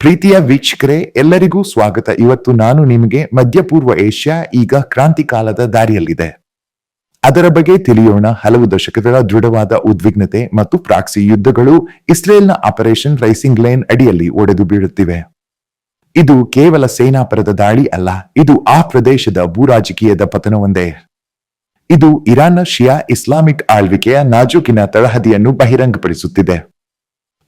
ಪ್ರೀತಿಯ ವೀಕ್ಷಕರೇ, ಎಲ್ಲರಿಗೂ ಸ್ವಾಗತ. ಇವತ್ತು ನಾನು ನಿಮಗೆ ಮಧ್ಯಪೂರ್ವ ಏಷ್ಯಾ, ಈಗ ಕ್ರಾಂತಿಕಾಲದ ದಾರಿಯಲ್ಲಿದೆ. ಅದರ ಬಗ್ಗೆ ತಿಳಿಯೋಣ. ಹಲವು ದಶಕಗಳ ದೃಢವಾದ ಉದ್ವಿಗ್ನತೆ ಮತ್ತು ಪ್ರಾಕ್ಸಿ ಯುದ್ಧಗಳು ಇಸ್ರೇಲ್ನ ಆಪರೇಷನ್ ರೈಸಿಂಗ್ ಲೈನ್ ಅಡಿಯಲ್ಲಿ ಒಡೆದು ಬೀಳುತ್ತಿವೆ. ಇದು ಕೇವಲ ಸೇನಾಪರದ ದಾಳಿ ಅಲ್ಲ, ಇದು ಆ ಪ್ರದೇಶದ ಭೂರಾಜಕೀಯದ ಪತನವೊಂದೇ. ಇದು ಇರಾನ್ನ ಶಿಯಾ ಇಸ್ಲಾಮಿಕ್ ಆಳ್ವಿಕೆಯ ನಾಜೂಕಿನ ತಳಹದಿಯನ್ನು ಬಹಿರಂಗಪಡಿಸುತ್ತಿದೆ.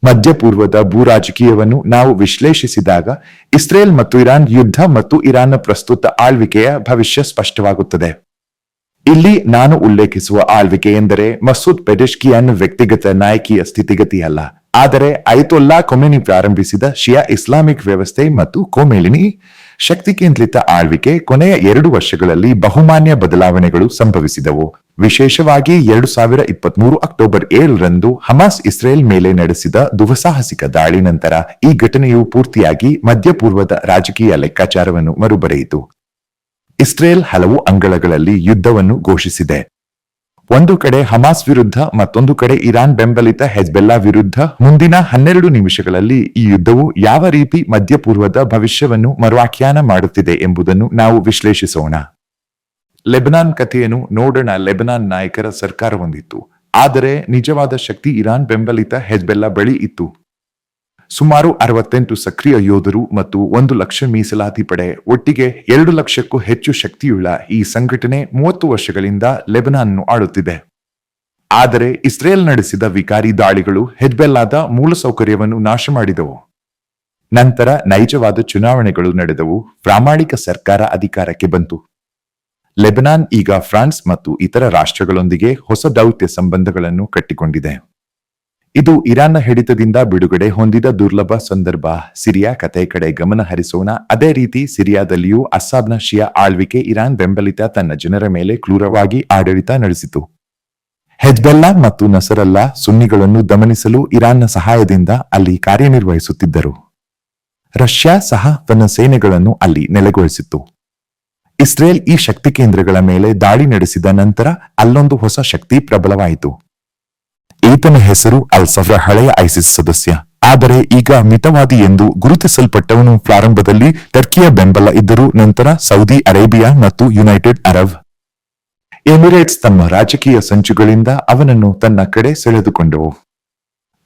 ಮಧ್ಯಪೂರ್ವದ ಭೂರಾಜಕೀಯವನ್ನು ನಾವು ವಿಶ್ಲೇಷಿಸಿದಾಗ ಇಸ್ರೇಲ್ ಮತ್ತು ಇರಾನ್ ಯುದ್ಧ ಮತ್ತು ಇರಾನ್ನ ಪ್ರಸ್ತುತ ಆಳ್ವಿಕೆಯ ಭವಿಷ್ಯ ಸ್ಪಷ್ಟವಾಗುತ್ತದೆ. ಇಲ್ಲಿ ನಾನು ಉಲ್ಲೇಖಿಸುವ ಆಳ್ವಿಕೆ ಎಂದರೆ ಮಸೂದ್ ಪೆಡೆಶ್ಕಿಯನ್ ವ್ಯಕ್ತಿಗತ ನಾಯಕಿಯ ಸ್ಥಿತಿಗತಿಯಲ್ಲ. ಆದರೆ ಐತೊಲ್ಲಾ ಕೊಮೆನಿ ಪ್ರಾರಂಭಿಸಿದ ಶಿಯಾ ಇಸ್ಲಾಮಿಕ್ ವ್ಯವಸ್ಥೆ ಮತ್ತು ಕೊಮೆಲಿನಿ ಶಕ್ತಿ ಕೇಂದ್ರಿತ ಆಳ್ವಿಕೆ ಕೊನೆಯ ಎರಡು ವರ್ಷಗಳಲ್ಲಿ ಬಹುಮಾನ್ಯ ಬದಲಾವಣೆಗಳು ಸಂಭವಿಸಿದವು. ವಿಶೇಷವಾಗಿ ಎರಡು ಸಾವಿರ ಇಪ್ಪತ್ಮೂರು ಅಕ್ಟೋಬರ್ ಏಳರಂದು ಹಮಾಸ್ ಇಸ್ರೇಲ್ ಮೇಲೆ ನಡೆಸಿದ ದುಃಸಾಹಸಿಕ ದಾಳಿ ನಂತರ ಈ ಘಟನೆಯು ಪೂರ್ತಿಯಾಗಿ ಮಧ್ಯಪೂರ್ವದ ರಾಜಕೀಯ ಲೆಕ್ಕಾಚಾರವನ್ನು ಮರುಬರೆಯಿತು. ಇಸ್ರೇಲ್ ಹಲವು ಅಂಗಳಗಳಲ್ಲಿ ಯುದ್ಧವನ್ನು ಘೋಷಿಸಿದೆ. ಒಂದು ಕಡೆ ಹಮಾಸ್ ವಿರುದ್ಧ, ಮತ್ತೊಂದು ಕಡೆ ಇರಾನ್ ಬೆಂಬಲಿತ ಹೆಜ್ಬೆಲ್ಲಾ ವಿರುದ್ಧ. ಮುಂದಿನ ಹನ್ನೆರಡು ನಿಮಿಷಗಳಲ್ಲಿ ಈ ಯುದ್ಧವು ಯಾವ ರೀತಿ ಮಧ್ಯಪೂರ್ವದ ಭವಿಷ್ಯವನ್ನು ಮರುವಾಖ್ಯಾನ ಮಾಡುತ್ತಿದೆ ಎಂಬುದನ್ನು ನಾವು ವಿಶ್ಲೇಷಿಸೋಣ. ಲೆಬನಾನ್ ಕಥೆಯನ್ನು ನೋಡೋಣ. ಲೆಬನಾನ್ ನಾಯಕರ ಸರ್ಕಾರ ಹೊಂದಿತ್ತು. ಆದರೆ ನಿಜವಾದ ಶಕ್ತಿ ಇರಾನ್ ಬೆಂಬಲಿತ ಹೆಜ್ಬೆಲ್ಲಾ ಬಳಿ ಇತ್ತು. ಸುಮಾರು ಅರವತ್ತೆಂಟು ಸಕ್ರಿಯ ಯೋಧರು ಮತ್ತು ಒಂದು ಲಕ್ಷ ಮೀಸಲಾತಿ ಪಡೆ, ಒಟ್ಟಿಗೆ ಎರಡು ಲಕ್ಷಕ್ಕೂ ಹೆಚ್ಚು ಶಕ್ತಿಯುಳ್ಳ ಈ ಸಂಘಟನೆ ಮೂವತ್ತು ವರ್ಷಗಳಿಂದ ಲೆಬನಾನ್ ಆಳುತ್ತಿದೆ. ಆದರೆ ಇಸ್ರೇಲ್ ನಡೆಸಿದ ವಿಕಾರಿ ದಾಳಿಗಳು ಹೆಜ್ಬೆಲ್ಲಾದ ಮೂಲಸೌಕರ್ಯವನ್ನು ನಾಶ ಮಾಡಿದವು. ನಂತರ ನೈಜವಾದ ಚುನಾವಣೆಗಳು ನಡೆದವು, ಪ್ರಾಮಾಣಿಕ ಸರ್ಕಾರ ಅಧಿಕಾರಕ್ಕೆ ಬಂತು. ಲೆಬನಾನ್ ಈಗ ಫ್ರಾನ್ಸ್ ಮತ್ತು ಇತರ ರಾಷ್ಟ್ರಗಳೊಂದಿಗೆ ಹೊಸ ದೌತ್ಯ ಸಂಬಂಧಗಳನ್ನು ಕಟ್ಟಿಕೊಂಡಿದೆ. ಇದು ಇರಾನ್ನ ಹಿಡಿತದಿಂದ ಬಿಡುಗಡೆ ಹೊಂದಿದ ದುರ್ಲಭ ಸಂದರ್ಭ. ಸಿರಿಯಾ ಕತೆ ಕಡೆ ಗಮನ ಹರಿಸೋಣ. ಅದೇ ರೀತಿ ಸಿರಿಯಾದಲ್ಲಿಯೂ ಅಸ್ಸಾಬ್ನ ಶಿಯಾ ಆಳ್ವಿಕೆ ಇರಾನ್ ಬೆಂಬಲಿತ ತನ್ನ ಜನರ ಮೇಲೆ ಕ್ರೂರವಾಗಿ ಆಡಳಿತ ನಡೆಸಿತು. ಹೆಜ್ಬೆಲ್ಲಾ ಮತ್ತು ನಸರಲ್ಲಾ ಸುನ್ನಿಗಳನ್ನು ದಮನಿಸಲು ಇರಾನ್ನ ಸಹಾಯದಿಂದ ಅಲ್ಲಿ ಕಾರ್ಯನಿರ್ವಹಿಸುತ್ತಿದ್ದರು. ರಷ್ಯಾ ಸಹ ತನ್ನ ಸೇನೆಗಳನ್ನು ಅಲ್ಲಿ ನೆಲೆಗೊಳಿಸಿತ್ತು. ಇಸ್ರೇಲ್ ಈ ಶಕ್ತಿ ಕೇಂದ್ರಗಳ ಮೇಲೆ ದಾಳಿ ನಡೆಸಿದ ನಂತರ ಅಲ್ಲೊಂದು ಹೊಸ ಶಕ್ತಿ ಪ್ರಬಲವಾಯಿತು. ಈತನ ಹೆಸರು ಅಲ್ ಸಫ್ರ ಹಳೆಯ ಐಸಿಸ್ ಸದಸ್ಯ. ಆದರೆ ಈಗ ಮಿತವಾದಿ ಎಂದು ಗುರುತಿಸಲ್ಪಟ್ಟವನು ಪ್ರಾರಂಭದಲ್ಲಿ ಟರ್ಕಿಯ ಬೆಂಬಲ ಇದ್ದರೂ ನಂತರ ಸೌದಿ ಅರೇಬಿಯಾ ಮತ್ತು ಯುನೈಟೆಡ್ ಅರಬ್ ಎಮಿರೇಟ್ಸ್ ತಮ್ಮ ರಾಜಕೀಯ ಸಂಚುಗಳಿಂದ ಅವನನ್ನು ತನ್ನ ಕಡೆ ಸೆಳೆದುಕೊಂಡವು.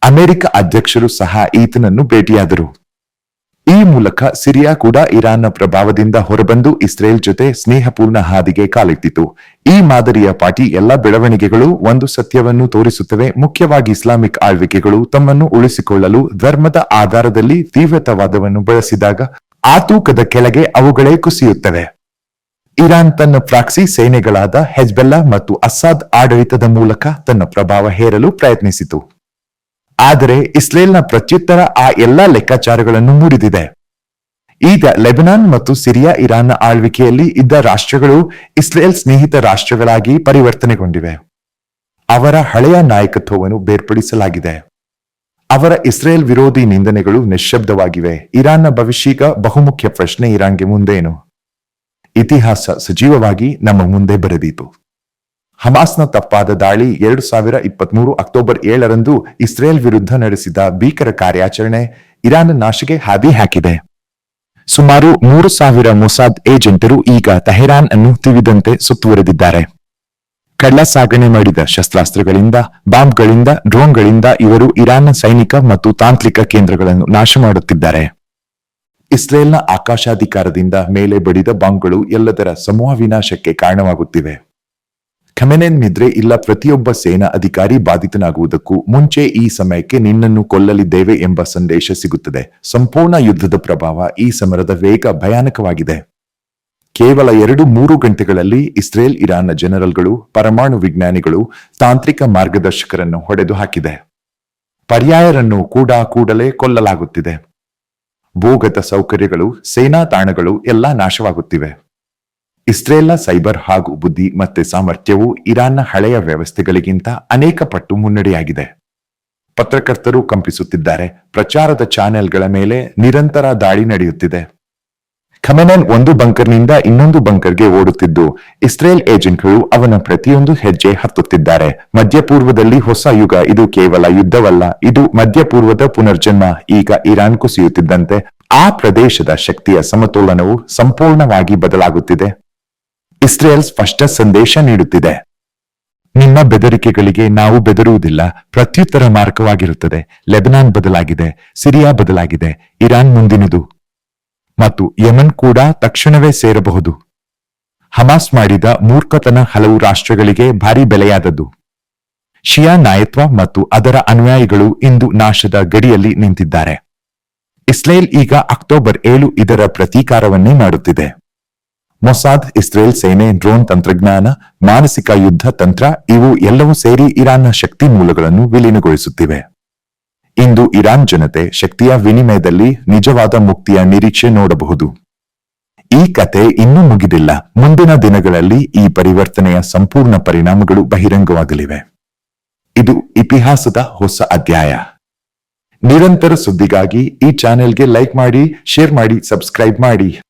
ಅಮೆರಿಕ ಅಧ್ಯಕ್ಷರು ಸಹ ಈತನನ್ನು ಭೇಟಿಯಾದರು. ಈ ಮೂಲಕ ಸಿರಿಯಾ ಕೂಡ ಇರಾನ್ನ ಪ್ರಭಾವದಿಂದ ಹೊರಬಂದು ಇಸ್ರೇಲ್ ಜೊತೆ ಸ್ನೇಹಪೂರ್ಣ ಹಾದಿಗೆ ಕಾಲಿಟ್ಟಿತು ಈ ಮಾದರಿಯ ಪಾಟಿ ಎಲ್ಲ ಬೆಳವಣಿಗೆಗಳು ಒಂದು ಸತ್ಯವನ್ನು ತೋರಿಸುತ್ತವೆ. ಮುಖ್ಯವಾಗಿ ಇಸ್ಲಾಮಿಕ್ ಆಳ್ವಿಕೆಗಳು ತಮ್ಮನ್ನು ಉಳಿಸಿಕೊಳ್ಳಲು ಧರ್ಮದ ಆಧಾರದಲ್ಲಿ ತೀವ್ರತವಾದವನ್ನು ಬಳಸಿದಾಗ ಆ ತೂಕದ ಕೆಳಗೆ ಅವುಗಳೇ ಕುಸಿಯುತ್ತವೆ. ಇರಾನ್ ತನ್ನ ಪ್ರಾಕ್ಸಿ ಸೇನೆಗಳಾದ ಹೆಜ್ಬೆಲ್ಲಾ ಮತ್ತು ಅಸ್ಸಾದ್ ಆಡಳಿತದ ಮೂಲಕ ತನ್ನ ಪ್ರಭಾವ ಹೇರಲು ಪ್ರಯತ್ನಿಸಿತು. ಆದರೆ ಇಸ್ರೇಲ್ನ ಪ್ರತ್ಯುತ್ತರ ಆ ಎಲ್ಲಾ ಲೆಕ್ಕಾಚಾರಗಳನ್ನು ಮುರಿದಿದೆ. ಈಗ ಲೆಬನಾನ್ ಮತ್ತು ಸಿರಿಯಾ ಇರಾನ್ನ ಆಳ್ವಿಕೆಯಲ್ಲಿ ಇದ್ದ ರಾಷ್ಟ್ರಗಳು ಇಸ್ರೇಲ್ ಸ್ನೇಹಿತ ರಾಷ್ಟ್ರಗಳಾಗಿ ಪರಿವರ್ತನೆಗೊಂಡಿವೆ. ಅವರ ಹಳೆಯ ನಾಯಕತ್ವವನ್ನು ಬೇರ್ಪಡಿಸಲಾಗಿದೆ. ಅವರ ಇಸ್ರೇಲ್ ವಿರೋಧಿ ನಿಂದನೆಗಳು ನಿಶ್ಶಬ್ದವಾಗಿವೆ. ಇರಾನ್ನ ಭವಿಷ್ಯಕ ಬಹುಮುಖ್ಯ ಪ್ರಶ್ನೆ ಇರಾನ್ಗೆ ಮುಂದೇನು? ಇತಿಹಾಸ ಸಜೀವವಾಗಿ ನಮ್ಮ ಮುಂದೆ ಬರೆದೀತು. ಹಮಾಸ್ನ ತಪ್ಪಾದ ದಾಳಿ ಎರಡು ಸಾವಿರ ಇಪ್ಪತ್ಮೂರು ಅಕ್ಟೋಬರ್ ಏಳರಂದು ಇಸ್ರೇಲ್ ವಿರುದ್ಧ ನಡೆಸಿದ ಭೀಕರ ಕಾರ್ಯಾಚರಣೆ ಇರಾನ್ ನಾಶಿಗೆ ಹಾದಿ ಹಾಕಿದೆ. ಸುಮಾರು ಮೂರು ಸಾವಿರ ಮೊಸಾದ್ ಏಜೆಂಟರು ಈಗ ತೆಹರಾನ್ ಅನ್ನು ತಿವಿದಂತೆ ಸುತ್ತುವರೆದಿದ್ದಾರೆ. ಕಳ್ಳ ಸಾಗಣೆ ಮಾಡಿದ ಶಸ್ತ್ರಾಸ್ತ್ರಗಳಿಂದ, ಬಾಂಬ್ಗಳಿಂದ, ಡ್ರೋನ್ಗಳಿಂದ ಇವರು ಇರಾನ್ನ ಸೈನಿಕ ಮತ್ತು ತಾಂತ್ರಿಕ ಕೇಂದ್ರಗಳನ್ನು ನಾಶ ಮಾಡುತ್ತಿದ್ದಾರೆ. ಇಸ್ರೇಲ್ನ ಆಕಾಶಾಧಿಕಾರದಿಂದ ಮೇಲೆ ಬಡಿದ ಬಾಂಬ್ಗಳು ಎಲ್ಲದರ ಸಮೂಹ ವಿನಾಶಕ್ಕೆ ಕಾರಣವಾಗುತ್ತಿವೆ. ಖಮೆನೆನ್ ನಿದ್ರೆ ಇಲ್ಲ ಪ್ರತಿಯೊಬ್ಬ ಸೇನಾ ಅಧಿಕಾರಿ ಬಾಧಿತನಾಗುವುದಕ್ಕೂ ಮುಂಚೆ ಈ ಸಮಯಕ್ಕೆ ನಿನ್ನನ್ನು ಕೊಲ್ಲಲಿದ್ದೇವೆ ಎಂಬ ಸಂದೇಶ ಸಿಗುತ್ತದೆ. ಸಂಪೂರ್ಣ ಯುದ್ಧದ ಪ್ರಭಾವ ಈ ಸಮರದ ವೇಗ ಭಯಾನಕವಾಗಿದೆ. ಕೇವಲ ಎರಡು ಮೂರು ಗಂಟೆಗಳಲ್ಲಿ ಇಸ್ರೇಲ್, ಇರಾನ್ನ ಜನರಲ್ಗಳು, ಪರಮಾಣು ವಿಜ್ಞಾನಿಗಳು ತಾಂತ್ರಿಕ ಮಾರ್ಗದರ್ಶಕರನ್ನು ಹೊಡೆದು ಹಾಕಿದೆ. ಪರ್ಯಾಯರನ್ನು ಕೂಡ ಕೂಡಲೇ ಕೊಲ್ಲಲಾಗುತ್ತಿದೆ. ಭೂಗತ ಸೌಕರ್ಯಗಳು, ಸೇನಾ ತಾಣಗಳು ಎಲ್ಲ ನಾಶವಾಗುತ್ತಿವೆ. ಇಸ್ರೇಲ್ನ ಸೈಬರ್ ಹಾಗೂ ಬುದ್ಧಿ ಮತ್ತೆ ಸಾಮರ್ಥ್ಯವು ಇರಾನ್ನ ಹಳೆಯ ವ್ಯವಸ್ಥೆಗಳಿಗಿಂತ ಅನೇಕ ಪಟ್ಟು ಮುನ್ನಡೆಯಾಗಿದೆ. ಪತ್ರಕರ್ತರು ಕಂಪಿಸುತ್ತಿದ್ದಾರೆ, ಪ್ರಚಾರದ ಚಾನೆಲ್ಗಳ ಮೇಲೆ ನಿರಂತರ ದಾಳಿ ನಡೆಯುತ್ತಿದೆ. ಖಮನನ್ ಒಂದು ಬಂಕರ್ನಿಂದ ಇನ್ನೊಂದು ಬಂಕರ್ಗೆ ಓಡುತ್ತಿದ್ದು, ಇಸ್ರೇಲ್ ಏಜೆಂಟ್ಗಳು ಅವನ ಪ್ರತಿಯೊಂದು ಹೆಜ್ಜೆ ಹತ್ತುತ್ತಿದ್ದಾರೆ. ಮಧ್ಯಪೂರ್ವದಲ್ಲಿ ಹೊಸ ಯುಗ, ಇದು ಕೇವಲ ಯುದ್ಧವಲ್ಲ, ಇದು ಮಧ್ಯಪೂರ್ವದ ಪುನರ್ಜನ್ಮ, ಈಗ ಇರಾನ್ ಕುಸಿಯುತ್ತಿದ್ದಂತೆ ಆ ಪ್ರದೇಶದ ಶಕ್ತಿಯ ಸಮತೋಲನವು ಸಂಪೂರ್ಣವಾಗಿ ಬದಲಾಗುತ್ತಿದೆ. ಇಸ್ರೇಲ್ ಸ್ಪಷ್ಟ ಸಂದೇಶ ನೀಡುತ್ತಿದೆ. ನಿಮ್ಮ ಬೆದರಿಕೆಗಳಿಗೆ ನಾವು ಬೆದರುವುದಿಲ್ಲ. ಪ್ರತ್ಯುತ್ತರ ಮಾರ್ಗವಾಗಿರುತ್ತದೆ. ಲೆಬನಾನ್ ಬದಲಾಗಿದೆ. ಸಿರಿಯಾ ಬದಲಾಗಿದೆ. ಇರಾನ್ ಮುಂದಿನದು. ಮತ್ತು ಯಮನ್ ಕೂಡ ತಕ್ಷಣವೇ ಸೇರಬಹುದು. ಹಮಾಸ್ ಮಾಡಿದ ಮೂರ್ಖತನ ಹಲವು ರಾಷ್ಟ್ರಗಳಿಗೆ ಭಾರಿ ಬೆಲೆಯಾದದ್ದು. ಶಿಯಾ ನಾಯತ್ವ ಮತ್ತು ಅದರ ಅನುಯಾಯಿಗಳು ಇಂದು ನಾಶದ ಗಡಿಯಲ್ಲಿ ನಿಂತಿದ್ದಾರೆ. ಇಸ್ರೇಲ್ ಈಗ ಅಕ್ಟೋಬರ್ ಏಳು ಇದರ ಪ್ರತೀಕಾರವನ್ನೇ ಮಾಡುತ್ತಿದೆ. ಮೊಸಾದ್, ಇಸ್ರೇಲ್ ಸೇನೆ, ಡ್ರೋನ್ ತಂತ್ರಜ್ಞಾನ, ಮಾನಸಿಕ ಯುದ್ಧ ತಂತ್ರ, ಇವು ಎಲ್ಲವೂ ಸೇರಿ ಇರಾನ್ನ ಶಕ್ತಿ ಮೂಲಗಳನ್ನು ವಿಲೀನಗೊಳಿಸುತ್ತಿವೆ. ಇಂದು ಇರಾನ್ ಜನತೆ ಶಕ್ತಿಯ ವಿನಿಮಯದಲ್ಲಿ ನಿಜವಾದ ಮುಕ್ತಿಯ ನಿರೀಕ್ಷೆ ನೋಡಬಹುದು. ಈ ಕತೆ ಇನ್ನೂ ಮುಗಿದಿಲ್ಲ. ಮುಂದಿನ ದಿನಗಳಲ್ಲಿ ಈ ಪರಿವರ್ತನೆಯ ಸಂಪೂರ್ಣ ಪರಿಣಾಮಗಳು ಬಹಿರಂಗವಾಗಲಿವೆ. ಇದು ಇತಿಹಾಸದ ಹೊಸ ಅಧ್ಯಾಯ. ನಿರಂತರ ಸುದ್ದಿಗಾಗಿ ಈ ಚಾನೆಲ್ಗೆ ಲೈಕ್ ಮಾಡಿ, ಶೇರ್ ಮಾಡಿ, ಸಬ್ಸ್ಕ್ರೈಬ್ ಮಾಡಿ.